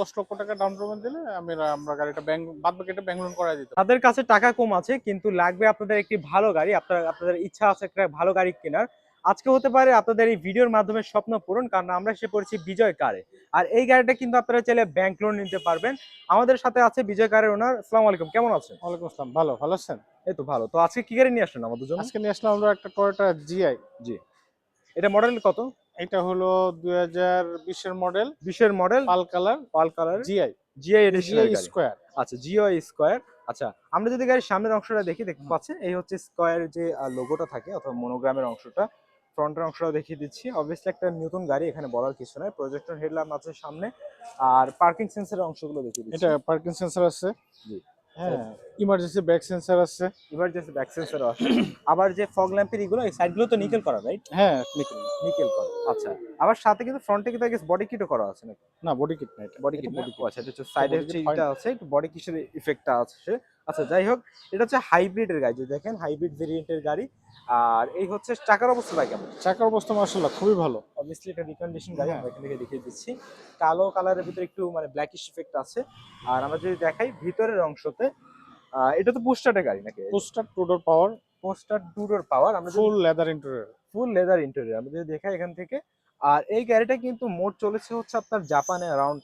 দশ লক্ষ টাকা ডাউন পেমেন্ট দিলে আমি আমরা গাড়িটা ব্যাংক বাদ বাকিটা ব্যাংক লোন করাই দিতে তাদের কাছে টাকা কম আছে কিন্তু লাগবে আপনাদের একটি ভালো গাড়ি। আপনার আপনাদের ইচ্ছা আছে একটা ভালো গাড়ি কেনার। আজকে হতে পারে আপনাদের এই ভিডিওর মাধ্যমে স্বপ্ন পূরণ কারণ আমরা এসে পড়েছি বিজয় কারে। আর এই গাড়িটা কিন্তু আপনারা চাইলে ব্যাংক লোন নিতে পারবেন। আমাদের সাথে আছে বিজয় কারের ওনার। আসসালামু আলাইকুম কেমন আছেন? ওয়ালাইকুম আসসালাম ভালো ভালো আছেন? এই তো ভালো। তো আজকে কি গাড়ি নিয়ে আসলেন আমাদের জন্য? আজকে নিয়ে আসলাম আমরা একটা টয়োটা জিআই এটা মডেল কত? এটা হলো দুই হাজার বিশের মডেল বিশের মডেল পাল কালার পাল colour GI GI GI edition square আচ্ছা জিও স্কোয়ার আচ্ছা আমরা যদি গাড়ির সামনের অংশটা দেখি দেখতে পাচ্ছেন এই হচ্ছে স্কোয়ার যে লোগোটা থাকে অথবা মনোগ্রামের অংশটা ফ্রন্টের অংশটা দেখিয়ে দিচ্ছি। অবভিয়াসলি একটা নতুন গাড়ি এখানে বলার কিছু নয় প্রজেক্টর হেডল্যাম্প আছে সামনে আর পার্কিং সেন্সরের অংশগুলো দেখিয়ে দিচ্ছি। এটা পার্কিং সেন্সর আছে। জি। হ্যাঁ। ইমার্জেন্সি ব্যাক সেন্সর আছে। ইমার্জেন্সি ব্যাক সেন্সর আছে। আবার যে ফগ ল্যাম্পের এগুলো এই সাইডগুলো তো নিকেল করা রাইট হ্যাঁ নিকেল নিকেল করা। আচ্ছা আবার সাথে কিন্তু ফ্রন্টে কিন্তু বডি কিটও করা আছে নাকি? না বডি কিট না বডি কিট বডি। আচ্ছা এটা হচ্ছে সাইডে body হচ্ছে kit হয় এটা আছে একটু বডি কিসের ইফেক্টটা আছে। আচ্ছা যাই হোক এটা হচ্ছে হাইব্রিডের গাড়ি যদি দেখেন হাইব্রিড ভেরিয়েন্টের গাড়ি। আর এই হচ্ছে চাকার অবস্থা ভাই কেমন? চাকার অবস্থা মার্শাল্লাহ খুবই ভালো। অবভিয়াসলি এটা রিকন্ডিশন গাড়ি হ্যাঁ। আমরা এখান থেকে দেখিয়ে দিচ্ছি। কালো কালারের ভিতরে একটু মানে ব্ল্যাকিশ ইফেক্ট আছে। আর আমরা যদি দেখাই ভিতরের অংশতে এটা তো পোস্টারের গাড়ি নাকি? Poster two door power poster ডুডোর power আমরা full leather interior full leather interior আমরা যদি দেখাই এখান থেকে। আর এই গাড়িটা কিন্তু মোট চলেছে হচ্ছে আপনার জাপানে অ্যারাউন্ড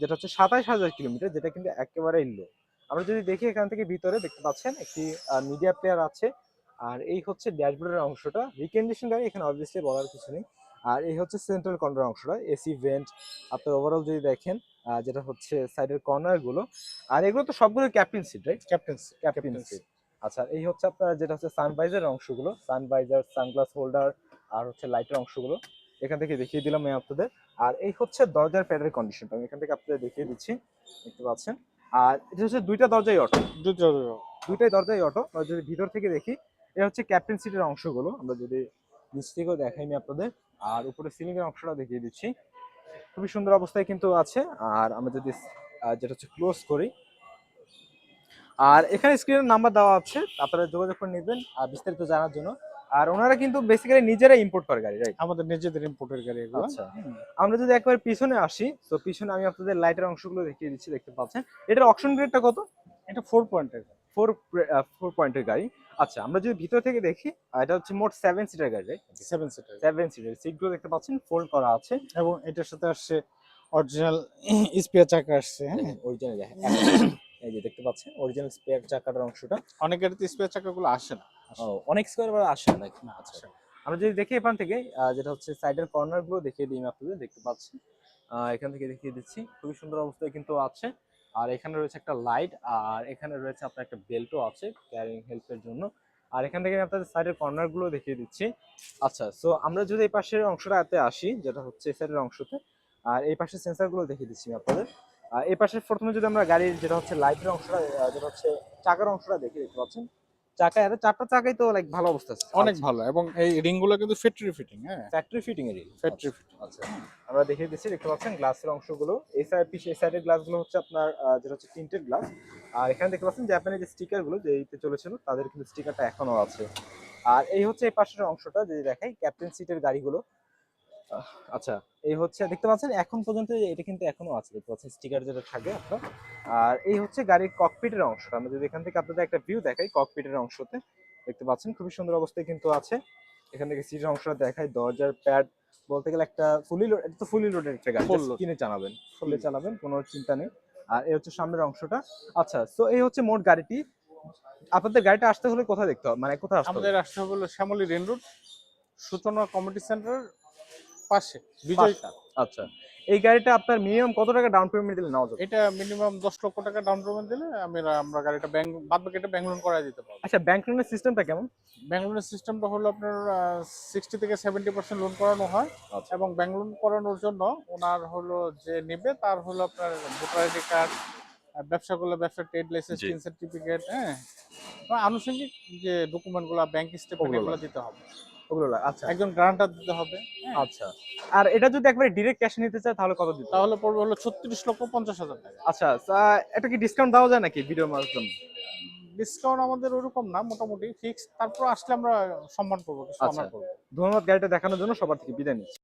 যেটা হচ্ছে সাতাইশ হাজার কিলোমিটার যেটা কিন্তু একেবারেই লো আমরা যদি দেখি এখান থেকে ভিতরে দেখতে পাচ্ছেন একটি মিডিয়া প্লেয়ার আছে। আর এই হচ্ছে ড্যাশবোর্ডের অংশটা। রিকন্ডিশন গাড়ি এখানে অবভিয়াসলি বলার কিছু নেই। আর এই হচ্ছে সেন্ট্রাল কর্নার অংশটা এসি ভেন্ট আপনার ওভারঅল যদি দেখেন যেটা হচ্ছে সাইডের কর্নারগুলো আর এগুলো তো সবগুলো captain seat right captains captain seat আচ্ছা এই হচ্ছে আপনার যেটা হচ্ছে সানভাইজার অংশগুলো। সানভাইজার সানগ্লাস হোল্ডার আর হচ্ছে লাইটের অংশগুলো। এখান থেকে দেখিয়ে দিলাম আমি আপনাদের। আর এই হচ্ছে দরজার প্যাডের কন্ডিশনটা আমি এখান থেকে আপনাদের দেখিয়ে দিচ্ছি। দেখতে পাচ্ছেন? আর এটা হচ্ছে দুইটা দরজাই অটো দুইটাই দরজাই অটো যদি ভিতর থেকে দেখি এটা হচ্ছে ক্যাপ্টেন সিটের অংশগুলো। আমরা যদি নিচ থেকেও দেখাই আমি আপনাদের। আর উপরে সিলিং এর অংশটা দেখিয়ে দিচ্ছি। খুবই সুন্দর অবস্থায় কিন্তু আছে। আর আমরা যদি যেটা হচ্ছে ক্লোজ করি। আর এখানে স্ক্রিনের নাম্বার দেওয়া আছে। আপনারা যোগাযোগ করে নেবেন আর বিস্তারিত জানার জন্য। আর ওনারা কিন্তু বেসিক্যালি নিজেরা ইম্পোর্ট করে গাড়ি রাইট আমাদের নিজেদের ইম্পোর্টের গাড়ি এগুলো। আচ্ছা আমরা যদি একবার পিছনে আসি তো পিছনে আমি আপনাদের লাইটের অংশগুলো দেখিয়ে দিচ্ছি দেখতে পাচ্ছেন। এটার অপশন গ্রেডটা কত? এটা ফোর পয়েন্টের ফোর ফোর পয়েন্টের গাড়ি। আচ্ছা আমরা যদি ভিতর থেকে দেখি এটা হচ্ছে মোট সেভেন সিটার গাড়ি right seven seater seven seater সিটগুলো দেখতে পাচ্ছেন ফোল্ড করা আছে। এবং এটার সাথে আসছে অরিজিনাল স্পেয়ার চাকা আসছে হ্যাঁ? অরিজিনাল এই যে দেখতে পাচ্ছেন অরিজিনাল স্পেয়ার চাকাটার অংশটা। অনেক গাড়িতে স্পেয়ার চাকাগুলো আসে না। ও, অনেক স্কোয়ার বার আসে নাকি না, আচ্ছা। আমরা যদি দেখি এখান থেকে যেটা হচ্ছে সাইডের কর্নারগুলো দেখিয়ে দিই আপনাদের দেখতে পাচ্ছি এখান থেকে দেখিয়ে দিচ্ছি খুবই সুন্দর অবস্থায় কিন্তু আছে। আর এখানে রয়েছে একটা লাইট আর এখানে রয়েছে আপনার একটা বেল্টও আছে ক্যারিং হেল্পের জন্য। আর এখান থেকে আমি আপনাদের সাইডের কর্নারগুলো দেখিয়ে দিচ্ছি। আচ্ছা সো আমরা যদি এই পাশের অংশটাতে আসি যেটা হচ্ছে এই সাইডের অংশতে আর এই পাশের সেন্সারগুলো দেখিয়ে দিচ্ছি আপনাদের। এই পাশে প্রথমে যদি আমরা গাড়ির যেটা হচ্ছে লাইটের অংশটা যেটা হচ্ছে চাকার অংশটা দেখি দেখতে পাচ্ছেন? চাকা এর চারটা চাকাই তো লাইক ভালো অবস্থা আছে। অনেক ভালো এবং এই রিংগুলো কিন্তু ফ্যাক্টরি ফিটিং হ্যাঁ? ফ্যাক্টরি ফিটিং এর ফ্যাক্টরি ফিটিং আচ্ছা। আমরা দেখিয়ে দিচ্ছি দেখতে পাচ্ছেন গ্লাসের অংশগুলো। এই সাইড পিছে এই সাইডের গ্লাসগুলো হচ্ছে আপনার যেটা হচ্ছে টিন্টেড গ্লাস আর এখানে দেখতে পাচ্ছেন জাপানের যে স্টিকারগুলো যে এইতে চলেছিল তাদের কিন্তু স্টিকারটা এখনও আছে। আর এই হচ্ছে এই পাশের অংশটা যদি দেখাই ক্যাপ্টেন সিটের গাড়িগুলো। আচ্ছা এই হচ্ছে দেখতে পাচ্ছেন এখন পর্যন্ত এটা কিন্তু এখনও আছে দেখতে পাচ্ছেন স্টিকার যেটা থাকে আপনার। আর এই হচ্ছে গাড়ির ককপিটের অংশটা। আমরা যদি এখান থেকে আপনাদের একটা ভিউ দেখাই ককপিটের অংশতে দেখতে পাচ্ছেন খুবই সুন্দর অবস্থায় কিন্তু আছে। এখান থেকে সিটের অংশটা দেখাই দরজার প্যাড বলতে গেলে একটা ফুলি লোড এটা তো ফুলি লোডেড একটা গাড়ি কিনে চালাবেন ফুলে চালাবেন কোনো চিন্তা নেই। আর এই হচ্ছে সামনের অংশটা। আচ্ছা তো এই হচ্ছে মোট গাড়িটি। আপনাদের গাড়িটা আসতে হলে কোথায় দেখতে হবে? মানে কোথায় আসতে হবে? আমাদের আসতে হলো Shyamoli ring road Suchona committee center পাশে বিজয় পাঁচটা। আচ্ছা এই গাড়িটা আপনার মিনিমাম কত টাকা ডাউন পেমেন্ট দিলে যাবে? এটা মিনিমাম দশ লক্ষ টাকা ডাউন পেমেন্ট দিলে আমি আমরা গাড়িটা ব্যাংক বাদ বাকিটা ব্যাংক লোন করাই দিতে পারব। আচ্ছা ব্যাংক লোনের সিস্টেমটা কেমন? ব্যাংক লোনের সিস্টেমটা হলো আপনার সিক্সটি থেকে সেভেন্টি পার্সেন্ট লোন করানো হয় আচ্ছা। এবং ব্যাংক লোন করানোর জন্য ওনার হলো যে নেবে তার হলো আপনার ভোটার আইডি কার্ড ব্যবসা করলে ব্যবসা ট্রেড লাইসেন্স। সার্টিফিকেট হ্যাঁ। আনুষঙ্গিক যে ডকুমেন্টগুলো ব্যাংক ওগুলো দিতে হবে। ওগুলো আচ্ছা। একজন গ্রান্টার দিতে হবে। হ্যাঁ। আচ্ছা। আর এটা যদি একবারে ডিরেক্ট ক্যাশে নিতে চায় তাহলে কত দিতে তাহলে পড়বে হলো ছত্রিশ লক্ষ পঞ্চাশ হাজার টাকা। আচ্ছা এটা কি ডিসকাউন্ট দেওয়া যায় নাকি ভিডিওর মাধ্যমে ডিসকাউন্ট আমাদের ওরকম না মোটামুটি ফিক্স তারপর আসলে আমরা সম্মান আচ্ছা। করব। ধন্যবাদ গাড়িটা দেখানোর জন্য সবার থেকে বিদায় নিচ্ছি।